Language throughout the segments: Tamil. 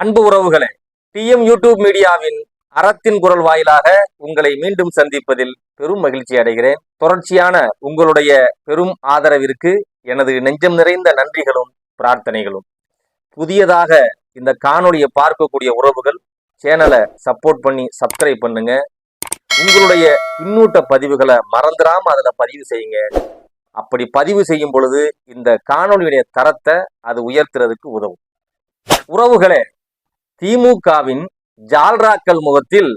அன்பு உறவுகளே டிஎம் யூடியூப் மீடியாவின் அறத்தின் குரல் வாயிலாக உங்களை மீண்டும் சந்திப்பதில் பெரும் மகிழ்ச்சி அடைகிறேன். தொடர்ச்சியான உங்களுடைய பெரும் ஆதரவிற்கு எனது நெஞ்சம் நிறைந்த நன்றிகளும் பிரார்த்தனைகளும். புதியதாக இந்த காணொலியை பார்க்கக்கூடிய உறவுகள் சேனலை சப்போர்ட் பண்ணி சப்ஸ்கிரைப் பண்ணுங்க. உங்களுடைய பின்னூட்ட பதிவுகளை மறந்துடாம அதில் பதிவு செய்யுங்க. அப்படி பதிவு செய்யும் பொழுது இந்த காணொலியுடைய தரத்தை அது உயர்த்துறதுக்கு உதவும். உறவுகளே திமுகவின் ஜால்ராக்கள் முகத்தில்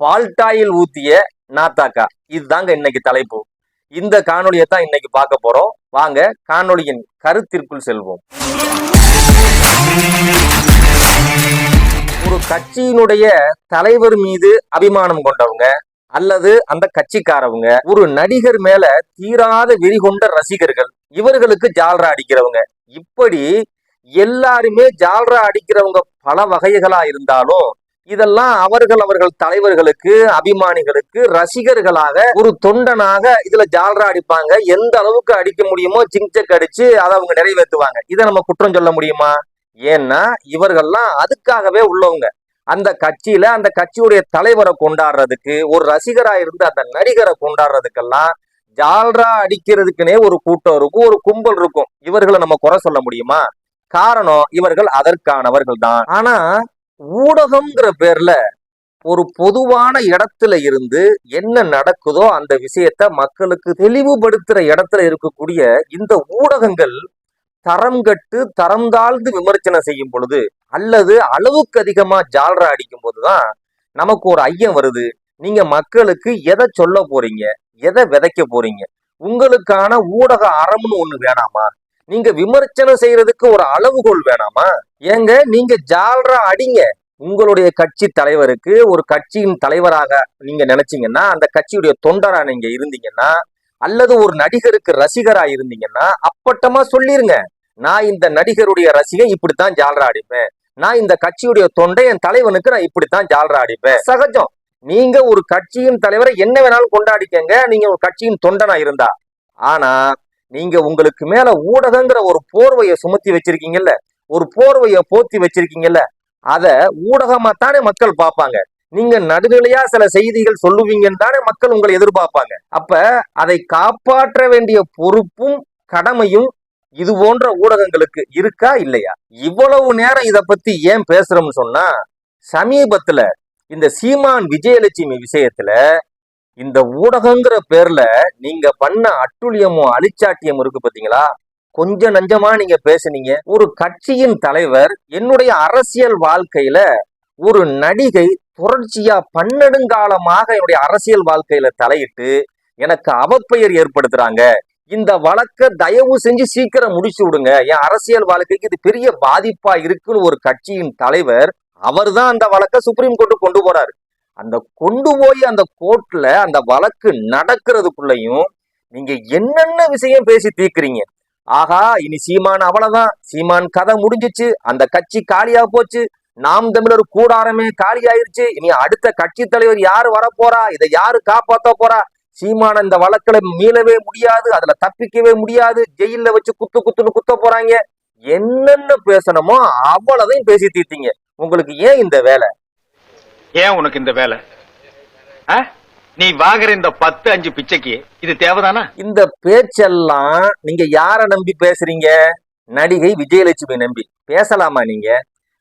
பால்டாயில் ஊத்திய நாத்தாக்கா. இதுதாங்க இன்னைக்கு தலைப்பு. இந்த காணொலியை தான் இன்னைக்கு பார்க்க போறோம். வாங்க காணொலியின் கருத்திற்குள் செல்வோம். ஒரு கட்சியினுடைய தலைவர் மீது அபிமானம் கொண்டவங்க அல்லது அந்த கட்சிக்காரவங்க ஒரு நடிகர் மேல தீராத வெறி கொண்ட ரசிகர்கள் இவர்களுக்கு ஜால்ரா அடிக்கிறவங்க. இப்படி எல்லாருமே ஜால்ரா அடிக்கிறவங்க பல வகைகளா இருந்தாலும் இதெல்லாம் அவர்கள் அவர்கள் தலைவர்களுக்கு அபிமானிகளுக்கு ரசிகர்களாக ஒரு தொண்டனாக இதுல ஜால்ரா அடிப்பாங்க. எந்த அளவுக்கு அடிக்க முடியுமோ சிங்சக் அடிச்சு அதை அவங்க நிறைவேற்றுவாங்க. இதை நம்ம குற்றம் சொல்ல முடியுமா? ஏன்னா இவர்கள்லாம் அதுக்காகவே உள்ளவங்க. அந்த கட்சியில அந்த கட்சியுடைய தலைவரை கொண்டாடுறதுக்கு ஒரு ரசிகரா இருந்து அந்த நடிகரை கொண்டாடுறதுக்கெல்லாம் ஜால்ரா அடிக்கிறதுக்குனே ஒரு கூட்டம் இருக்கும் ஒரு கும்பல் இருக்கும். இவர்களை நம்ம குறை சொல்ல முடியுமா? காரணம் இவர்கள் அதற்கானவர்கள் தான் ஆனா ஊடகம்ங்கிற பேர்ல ஒரு பொதுவான இடத்துல இருந்து என்ன நடக்குதோ அந்த விஷயத்த மக்களுக்கு தெளிவுபடுத்துற இடத்துல இருக்கக்கூடிய இந்த ஊடகங்கள் தரம் கட்டு தரம் தாழ்ந்து விமர்சனம் செய்யும் பொழுது அல்லது அளவுக்கு அதிகமா ஜால்ரா அடிக்கும் போதுதான் நமக்கு ஒரு ஐயம் வருது. நீங்க மக்களுக்கு எதை சொல்ல போறீங்க? எதை விதைக்க போறீங்க? உங்களுக்கான ஊடக அறம்னு ஒண்ணு வேணாமா? நீங்க விமர்சனம் செய்யறதுக்கு ஒரு அளவுகோல் வேணாமா? ஏங்க நீங்க ஜால்ரா அடிங்க. உங்களுடைய கட்சி தலைவருக்கு ஒரு கட்சியின் தலைவராக நீங்க நினைச்சீங்கன்னா அந்த கட்சியுடைய தொண்டரா நீங்க இருந்தீங்கன்னா அல்லது ஒரு நடிகருக்கு ரசிகரா இருந்தீங்கன்னா அப்பட்டமா சொல்லிருங்க. நான் இந்த நடிகருடைய ரசிகன் இப்படித்தான் ஜால்ரா அடிப்பேன். நான் இந்த கட்சியுடைய தொண்டை என் தலைவனுக்கு நான் இப்படித்தான் ஜால்ரா அடிப்பேன். சகஜம். நீங்க ஒரு கட்சியின் தலைவரை என்ன வேணாலும் கொண்டாடிக்கங்க. நீங்க ஒரு கட்சியின் தொண்டனா இருந்தா. ஆனா நீங்க உங்களுக்கு மேல ஊடகங்கிற ஒரு போர்வையை சுமத்தி வச்சிருக்கீங்கல்ல ஒரு போர்வையை போத்தி வச்சிருக்கீங்கல்ல அத ஊடகமா தானே மக்கள் பார்ப்பாங்க. நீங்க நடுநிலையா சில செய்திகள் சொல்லுவீங்கன்னு தானே மக்கள் உங்களை எதிர்பார்ப்பாங்க. அப்ப அதை காப்பாற்ற வேண்டிய பொறுப்பும் கடமையும் இது போன்ற ஊடகங்களுக்கு இருக்கா இல்லையா? இவ்வளவு நேரம் இதை பத்தி ஏன் பேசுறோம்னு சொன்னா சமீபத்துல இந்த சீமான் விஜயலட்சுமி விஷயத்துல இந்த ஊடகங்கிற பேர்ல நீங்க பண்ண அட்டுழியமும் அழிச்சாட்டியம் இருக்கு பாத்தீங்களா? கொஞ்சம் நஞ்சமா நீங்க பேசுனீங்க. ஒரு கட்சியின் தலைவர் என்னுடைய அரசியல் வாழ்க்கையில ஒரு நடிகை தொடர்ச்சியா பன்னெடுங்காலமாக என்னுடைய அரசியல் வாழ்க்கையில தலையிட்டு எனக்கு அவப்பெயர் ஏற்படுத்துறாங்க. இந்த வழக்க தயவு செஞ்சு சீக்கிரம் முடிச்சு விடுங்க. என் அரசியல் வாழ்க்கைக்கு இது பெரிய பாதிப்பா இருக்குன்னு ஒரு கட்சியின் தலைவர் அவர் தான் அந்த வழக்க சுப்ரீம் கோர்ட்டு கொண்டு போறாரு. அந்த கொண்டு போய் அந்த கோர்ட்ல அந்த வழக்கு நடக்கிறதுக்குள்ளயும் நீங்க என்னென்ன விஷயம் பேசி தீக்குறீங்க ஆகா இனி சீமான் அவ்வளவுதான். சீமான் கதை முடிஞ்சிச்சு. அந்த கட்சி காலியா போச்சு. நாம் தமிழர் கூடாரமே காலி ஆயிருச்சு இனி அடுத்த கட்சி தலைவர் யாரு வரப்போறா? இதை யாரு காப்பாத்த போறா? சீமான இந்த வழக்கில் மீளவே முடியாது. அதுல தப்பிக்கவே முடியாது. ஜெயில வச்சு குத்து குத்துன்னு குத்த போறாங்க. என்னென்ன பேசணுமோ அவ்வளதையும் பேசி தீர்த்தீங்க. உங்களுக்கு ஏன் இந்த வேலை? ஏன் உனக்கு இந்த வேலை? ஆ? நீ வாங்குற இந்த பத்து அஞ்சு பிச்சைக்கு இது தேவைதானா? இந்த பேச்செல்லாம் நீங்க யார நம்பி பேசுறீங்க? நடிகை விஜயலட்சுமி நம்பி. பேசலாமா நீங்க?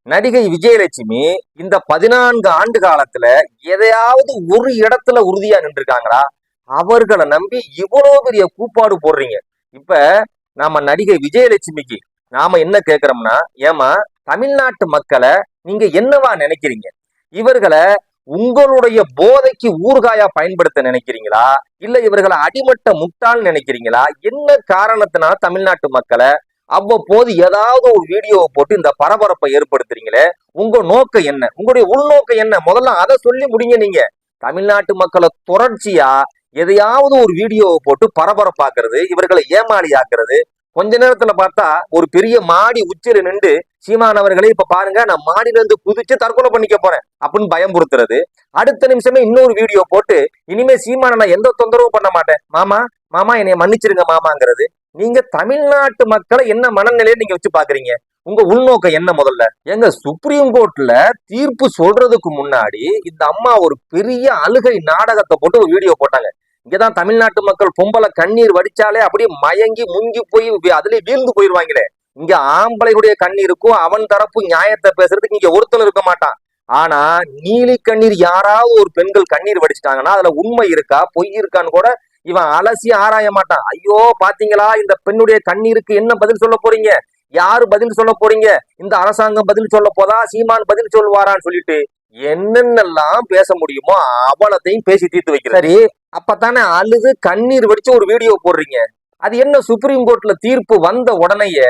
நடிகை விஜயலட்சுமி இந்த பதினான்கு ஆண்டு காலத்துல எதையாவது ஒரு இடத்துல உறுதியா நின்றுருக்காங்களா? அவர்களை நம்பி இவ்வளவு பெரிய கூப்பாடு போடுறீங்க. இப்ப நாம நடிகை விஜயலட்சுமிக்கு நாம என்ன கேக்குறோம்னா ஏமா தமிழ்நாட்டு மக்களை நீங்க என்னவா நினைக்கிறீங்க? இவர்களை உங்களுடைய போதைக்கு ஊறுகாயா பயன்படுத்த நினைக்கிறீங்களா? இல்ல இவர்களை அடிமட்ட முட்டால் நினைக்கிறீங்களா? என்ன காரணத்தினால தமிழ்நாட்டு மக்களை அவ்வப்போது ஏதாவது ஒரு வீடியோவை போட்டு இந்த பரபரப்பை ஏற்படுத்துறீங்களே? உங்க நோக்கம் என்ன? உங்களுடைய உள்நோக்கம் என்ன? முதல்ல அதை சொல்லி முடிங்க நீங்க. தமிழ்நாட்டு மக்களை தொடர்ச்சியா எதையாவது ஒரு வீடியோவை போட்டு பரபரப்பாக்குறது இவர்களை ஏமாளி ஆக்குறது கொஞ்ச நேரத்துல பார்த்தா ஒரு பெரிய மாடி உச்சில நின்று சீமான் அவர்களே இப்ப பாருங்க நான் மாடியில இருந்து குதிச்சு தற்கொலை பண்ணிக்க போறேன் அப்படின்னு பயம்புறுத்துறது அடுத்த நிமிஷமே இன்னொரு வீடியோ போட்டு இனிமே சீமான நான் எந்த தொந்தரவும் பண்ண மாட்டேன். மாமா மாமா என்னைய மன்னிச்சிருங்க மாமாங்கிறது. நீங்க தமிழ்நாட்டு மக்களை என்ன மனநிலையை நீங்க வச்சு பாக்குறீங்க? உங்க உள்நோக்கம் என்ன முதல்ல? எங்க சுப்ரீம் கோர்ட்ல தீர்ப்பு சொல்றதுக்கு முன்னாடி இந்த அம்மா ஒரு பெரிய அழுகை நாடகத்தை போட்டு ஒரு வீடியோ போட்டாங்க. இங்கதான் தமிழ்நாட்டு மக்கள் பொம்பளை கண்ணீர் வடிச்சாலே அப்படியே மயங்கி முங்கி போய் அதுலயே வீழ்ந்து போயிருவாங்களே இங்க ஆம்பளையுடைய கண்ணீருக்கும் அவன் தரப்பு நியாயத்தை பேசுறதுக்கு இங்க ஒருத்தன் இருக்க மாட்டான். ஆனா நீலி கண்ணீர் யாராவது ஒரு பெண்கள் கண்ணீர் வடிச்சிட்டாங்கன்னா அதுல உண்மை இருக்கா? பொய் இருக்கான்னு கூட இவன் அலசி ஆராய மாட்டான். ஐயோ பாத்தீங்களா? இந்த பெண்ணுடைய கண்ணீருக்கு என்ன பதில் சொல்ல போறீங்க? யாரு பதில் சொல்ல போறீங்க? இந்த அரசாங்கம் பதில் சொல்ல போதா? சீமான் பதில் சொல்லுவாரான்னு சொல்லிட்டு என்னென்னலாம் பேச முடியுமோ அவலத்தையும் பேசி தீர்த்து வைக்கிறேன் சரி அப்பத்தானே அழுது கண்ணீர் வடிச்சு ஒரு வீடியோ போடுறீங்க. அது என்ன சுப்ரீம் கோர்ட்ல தீர்ப்பு வந்த உடனேயே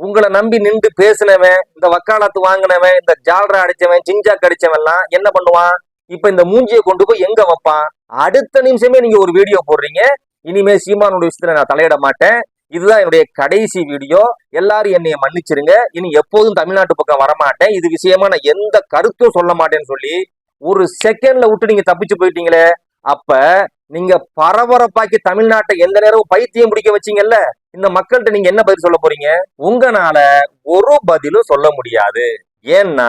உங்களை நம்பி நின்று பேசினவன் இந்த வக்காலத்து வாங்கினவன் இந்த ஜால்ரா அடிச்சவன் சிஞ்சா அடிச்சவன் எல்லாம் என்ன பண்ணுவான்? இப்ப இந்த மூஞ்சியை கொண்டு போய் எங்க வைப்பான்? அடுத்த நிமிஷமே நீங்க ஒரு வீடியோ போடுறீங்க. இனிமே சீமானுடைய விஷயத்துல நான் தலையிட மாட்டேன். இதுதான் என்னுடைய கடைசி வீடியோ. எல்லாரும் என்னைய மன்னிச்சிருங்க. இனி எப்போதும் தமிழ்நாட்டு பக்கம் வரமாட்டேன். இது விஷயமா நான் எந்த கருத்தும் சொல்ல மாட்டேன்னு சொல்லி ஒரு செகண்ட்ல விட்டு நீங்க தப்பிச்சு போயிட்டீங்களே அப்ப நீங்க பரபரப்பாக்கி தமிழ்நாட்டை எந்த நேரமும் பைத்தியம் பிடிக்க வச்சீங்கல்ல இந்த மக்கள்கிட்ட நீங்க என்ன பதில் சொல்ல போறீங்க? உங்களால ஒரு பதிலும் சொல்ல முடியாது. ஏன்னா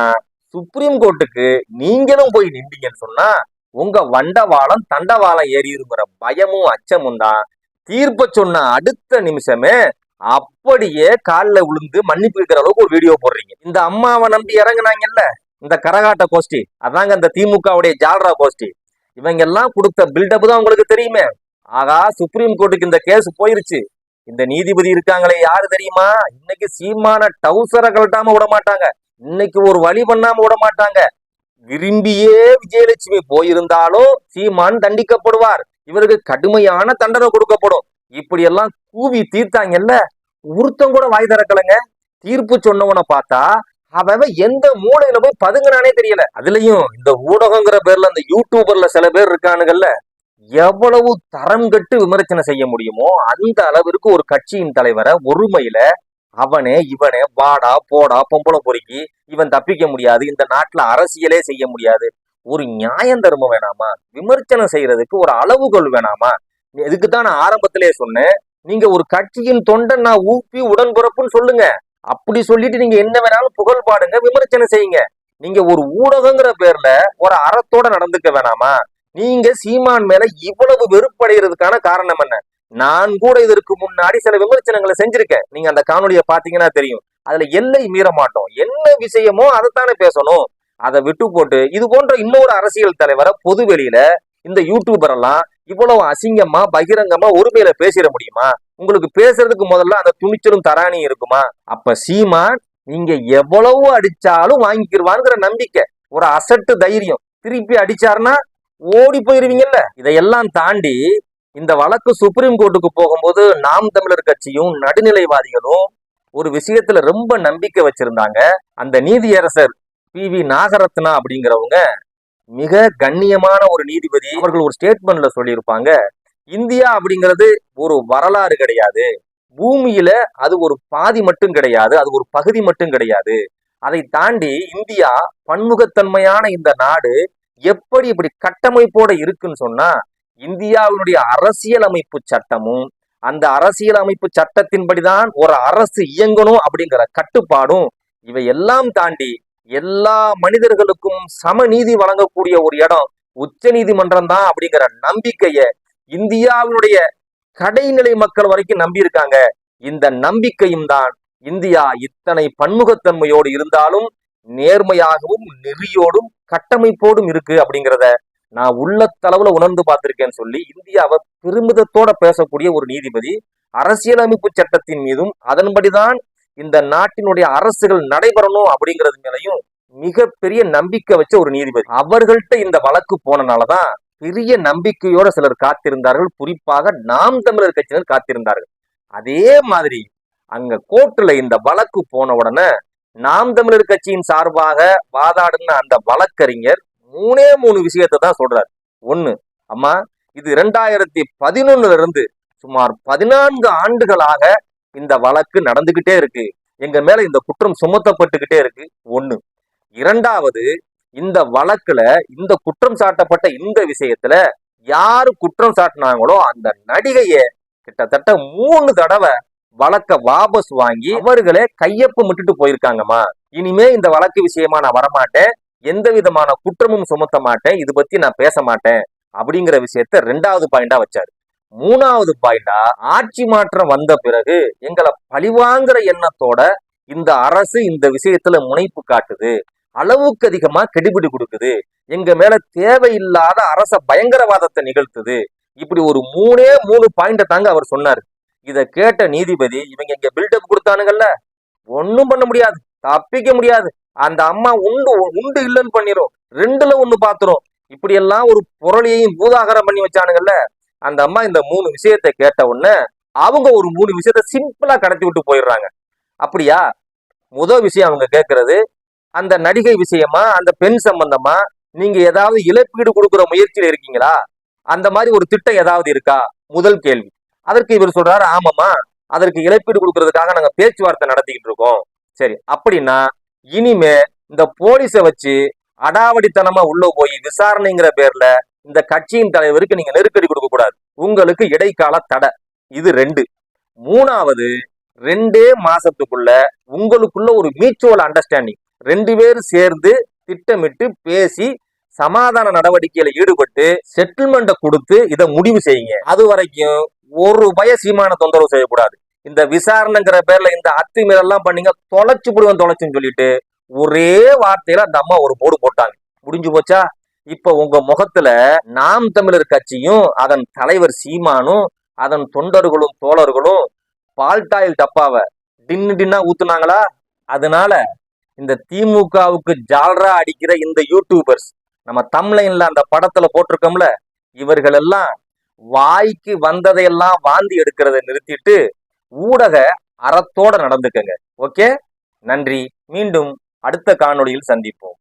சுப்ரீம் கோர்ட்டுக்கு நீங்களும் போய் நின்றீங்கன்னு சொன்னா உங்க வண்டவாளம் தண்டவாளம் ஏறிடுங்கிற பயமும் அச்சமும் தான் தீர்ப்ப சொன்ன அடுத்த நிமிஷமே அப்படியே காலில் விழுந்து மன்னிப்பு இருக்கிற அளவுக்கு ஒரு வீடியோ போடுறீங்க. இந்த அம்மாவை நம்பி இறங்குனாங்கல்ல இந்த கரகாட்ட கோஷ்டி அதாங்க இந்த திமுகவுடைய ஜால்ரா கோஷ்டி. இவங்க எல்லாம் கொடுத்த பில்டப் தான் உங்களுக்கு தெரியுமே. ஆகா சுப்ரீம் கோர்ட்டுக்கு இந்த கேஸ் போயிருச்சு. இந்த நீதிபதி இருக்காங்களே யாரு தெரியுமா? இன்னைக்கு சீமான டவுசரை கலட்டாம விட மாட்டாங்க. இன்னைக்கு ஒரு வழி பண்ணாம விட மாட்டாங்க. விரும்பியே விஜயலட்சுமி போயிருந்தாலும் சீமான் தண்டிக்கப்படுவார். இவருக்கு கடுமையான தண்டனை கொடுக்கப்படும். இப்படி எல்லாம் கூவி தீர்த்தாங்கல்ல? ஒருத்தம் கூட வாய் திறக்கலங்க. தீர்ப்பு சொன்னவனை பார்த்தா அவன் எந்த மூலையில போய் பதுங்கினானே தெரியல. அதுலயும் இந்த ஊடகங்கிற பேர்ல அந்த யூடியூபர்ல சில பேர் இருக்கானுங்கல்ல எவ்வளவு தரம் கட்டு விமர்சனம் செய்ய முடியுமோ அந்த அளவிற்கு ஒரு கட்சியின் தலைவரை ஒருமையில அவனே இவனே வாடா போடா பொம்பளை பொறுக்கி இவன் தப்பிக்க முடியாது இந்த நாட்டுல அரசியலே செய்ய முடியாது. ஒரு நியாயம் தர்மம் வேணாமா? விமர்சனம் செய்யறதுக்கு ஒரு அளவுகோல் வேணாமா? இதுக்கு தான் நான் ஆரம்பத்திலே சொன்னேன். நீங்க ஒரு கட்சியின் தொண்டன் நான் ஊப்பி உடன்பிறப்புன்னு சொல்லுங்க. அப்படி சொல்லிட்டு நீங்க என்ன வேணாலும் புகழ் பாடுங்க விமர்சனம் செய்யுங்க. நீங்க ஒரு ஊடகங்கிற பேர்ல ஒரு அறத்தோட நடந்துக்க வேணாமா? நீங்க சீமான் மேல இவ்வளவு வெறுப்படைகிறதுக்கான காரணம் என்ன? நான் கூட இதற்கு முன்னாடி சில விமர்சனங்களை செஞ்சிருக்கேன். நீங்க அந்த காணொலியை பாத்தீங்கன்னா தெரியும். அதுல எல்லை மீற மாட்டோம் என்ன விஷயமோ அதைத்தானே பேசணும். அதை விட்டு போட்டு இது போன்ற இன்னொரு அரசியல் தலைவரை பொது வெளியில இந்த யூடியூபர் எல்லாம் இவ்வளவு அசிங்கமா பகிரங்கமா உரிமையில பேசிட முடியுமா? உங்களுக்கு பேசுறதுக்கு முதல்ல அந்த துணிச்சலும் தராணியும் இருக்குமா? அப்ப சீமான் நீங்க எவ்வளவு அடிச்சாலும் வாங்கிக்கிருவாங்கிற நம்பிக்கை ஒரு அசட்டு தைரியம். திருப்பி அடிச்சாருன்னா ஓடி போயிருவீங்கல்ல? இதையெல்லாம் தாண்டி இந்த வழக்கு சுப்ரீம் கோர்ட்டுக்கு போகும்போது நாம் தமிழர் கட்சியும் நடுநிலைவாதிகளும் ஒரு விஷயத்துல ரொம்ப நம்பிக்கை வச்சிருந்தாங்க. அந்த நீதியரசர் பி வி நாகரத்னா அப்படிங்கிறவங்க மிக கண்ணியமான ஒரு நீதிபதி. அவர்கள் ஒரு ஸ்டேட்மெண்ட்ல சொல்லியிருப்பாங்க. இந்தியா அப்படிங்கிறது ஒரு வரலாறு கிடையாது. பூமியில அது ஒரு பாதி மட்டும் கிடையாது. அது ஒரு பகுதி மட்டும் கிடையாது. அதை தாண்டி இந்தியா பன்முகத்தன்மையான இந்த நாடு எப்படி இப்படி கட்டமைப்போட இருக்குன்னு சொன்னா இந்தியாவினுடைய அரசியலமைப்பு சட்டமும் அந்த அரசியல் அமைப்பு சட்டத்தின்படிதான் ஒரு அரசு இயங்கணும் அப்படிங்கிற கட்டுப்பாடும் இவை எல்லாம் தாண்டி எல்லா மனிதர்களுக்கும் சமநீதி வழங்கக்கூடிய ஒரு இடம் உச்ச நீதிமன்றம் தான் அப்படிங்கிற நம்பிக்கைய இந்தியாவினுடைய கடைநிலை மக்கள் வரைக்கும் நம்பி இருக்காங்க இந்த நம்பிக்கையும் தான் இந்தியா இத்தனை பன்முகத்தன்மையோடு இருந்தாலும் நேர்மையாகவும் நெறியோடும் கட்டமைப்போடும் இருக்கு அப்படிங்கிறத நான் உள்ளத்தளவுல உணர்ந்து பார்த்திருக்கேன்னு சொல்லி இந்தியாவை பெருமிதத்தோட பேசக்கூடிய ஒரு நீதிபதி அரசியலமைப்பு சட்டத்தின் மீதும் அதன்படிதான் இந்த நாட்டினுடைய அரசுகள் நடைபெறணும் அப்படிங்கிறது மேலையும் மிகப்பெரிய நம்பிக்கை வச்ச ஒரு நீதிபதி. அவர்கள்ட்ட இந்த வழக்கு போனனாலதான் பெரிய நம்பிக்கையோட சிலர் காத்திருந்தார்கள். குறிப்பாக நாம் தமிழர் கட்சியினர் காத்திருந்தார்கள். அதே மாதிரி அங்க கோர்ட்ல இந்த வழக்கு போன உடனே நாம் தமிழர் கட்சியின் சார்பாக வாதாடுன அந்த வழக்கறிஞர் மூணே மூணு விஷயத்தை தான் சொல்றாரு. ஒண்ணு அம்மா இது இரண்டாயிரத்தி பதினொன்னுல இருந்து சுமார் பதினான்கு ஆண்டுகளாக இந்த வழக்கு நடந்துகிட்டே இருக்கு. எங்க மேல இந்த குற்றம் சுமத்தப்பட்டுக்கிட்டே இருக்கு. ஒண்ணு. இரண்டாவது இந்த வழக்குல இந்த குற்றம் சாட்டப்பட்ட இந்த விஷயத்துல யாரு குற்றம் சாட்டினாங்களோ அந்த நடிகைய கிட்டத்தட்ட மூணு தடவை வழக்க வாபஸ் வாங்கி அவர்களே கையொப்பமிட்டுட்டு போயிருக்காங்கம்மா. இனிமே இந்த வழக்கு விஷயமா நான் வரமாட்டேன். எந்த விதமான குற்றமும் சுமத்த மாட்டேன். இது பத்தி நான் பேச மாட்டேன். அப்படிங்கிற விஷயத்த ரெண்டாவது பாயிண்டா வச்சாரு. மூணாவது பாயிண்டா ஆட்சி மாற்றம் வந்த பிறகு எங்களை பழிவாங்கிற எண்ணத்தோட இந்த அரசு இந்த விஷயத்துல முனைப்பு காட்டுது. அளவுக்கு அதிகமா கெடுபிடி கொடுக்குது. எங்க மேல தேவையில்லாத அரச பயங்கரவாதத்தை நிகழ்த்துது. இப்படி ஒரு மூணே மூணு பாயிண்ட தாங்க அவர் சொன்னார். இதை கேட்ட நீதிபதி இவங்க இங்க பில்டப் கொடுத்தானுங்கல்ல? ஒன்றும் பண்ண முடியாது. தப்பிக்க முடியாது. அந்த அம்மா உண்டு உண்டு இல்லைன்னு பண்ணிரும். ரெண்டுல ஒண்ணு பாத்துரும். இப்படி எல்லாம் ஒரு பொருளையும் பூதாகரம் பண்ணி வச்சானுங்கல்ல? அந்த அம்மா இந்த மூணு விஷயத்தை கேட்ட உடனே அவங்க ஒரு மூணு விஷயத்த சிம்பிளா கடத்தி விட்டு போயிடுறாங்க. அப்படியா? முதல் விஷயம் அவங்க கேட்கறது அந்த நடிகை விஷயமா அந்த பெண் சம்பந்தமா நீங்க ஏதாவது இழப்பீடு கொடுக்குற முயற்சியில இருக்கீங்களா? அந்த மாதிரி ஒரு திட்டம் ஏதாவது இருக்கா? முதல் கேள்வி. அதற்கு இவர் சொல்றாரு ஆமாமா அதற்கு இழப்பீடு கொடுக்கறதுக்காக நாங்க பேச்சுவார்த்தை நடத்திக்கிட்டு இருக்கோம். சரி அப்படின்னா இனிமே இந்த போலீஸை வச்சு அடாவடித்தனமா உள்ள போய் விசாரணைங்கிற பேர்ல இந்த கட்சியின் தலைவருக்கு நீங்க நெருக்கடி கொடுக்க கூடாது. உங்களுக்கு இடைக்கால தடை. இது ரெண்டு. மூணாவது ரெண்டே மாசத்துக்குள்ள உங்களுக்குள்ள ஒரு மியூச்சுவல் அண்டர்ஸ்டாண்டிங் ரெண்டு பேரும் சேர்ந்து திட்டமிட்டு பேசி சமாதான நடவடிக்கையில ஈடுபட்டு செட்டில்மெண்ட்டை கொடுத்து இதை முடிவு செய்யுங்க. அது வரைக்கும் ஒரு பய சீமான தொந்தரவு செய்யக்கூடாது. இந்த விசாரணைங்கிற பேர்ல இந்த அத்துமீறெல்லாம் பண்ணீங்க தொலைச்சு விடுவேன் தொலைச்சுன்னு சொல்லிட்டு ஒரே வார்த்தையில அந்த அம்மா ஒரு போடு போட்டாங்க. முடிஞ்சு போச்சா? இப்ப உங்க முகத்துல நாம் தமிழர் கட்சியும் அதன் தலைவர் சீமானும் அதன் தொண்டர்களும் தோழர்களும் பால்டாயில் டப்பாவை டின்னு டின்னா ஊத்துனாங்களா? அதனால இந்த திமுகவுக்கு ஜாலரா அடிக்கிற இந்த யூடியூபர்ஸ் நம்ம தமிழ்லைன்ல அந்த படத்துல போட்டிருக்கோம்ல இவர்கள் எல்லாம் வாய்க்கு வந்ததையெல்லாம் வாந்தி எடுக்கிறத நிறுத்திட்டு ஊடக அறத்தோட நடந்துக்கங்க. ஓகே? நன்றி. மீண்டும் அடுத்த காணொளியில் சந்திப்போம்.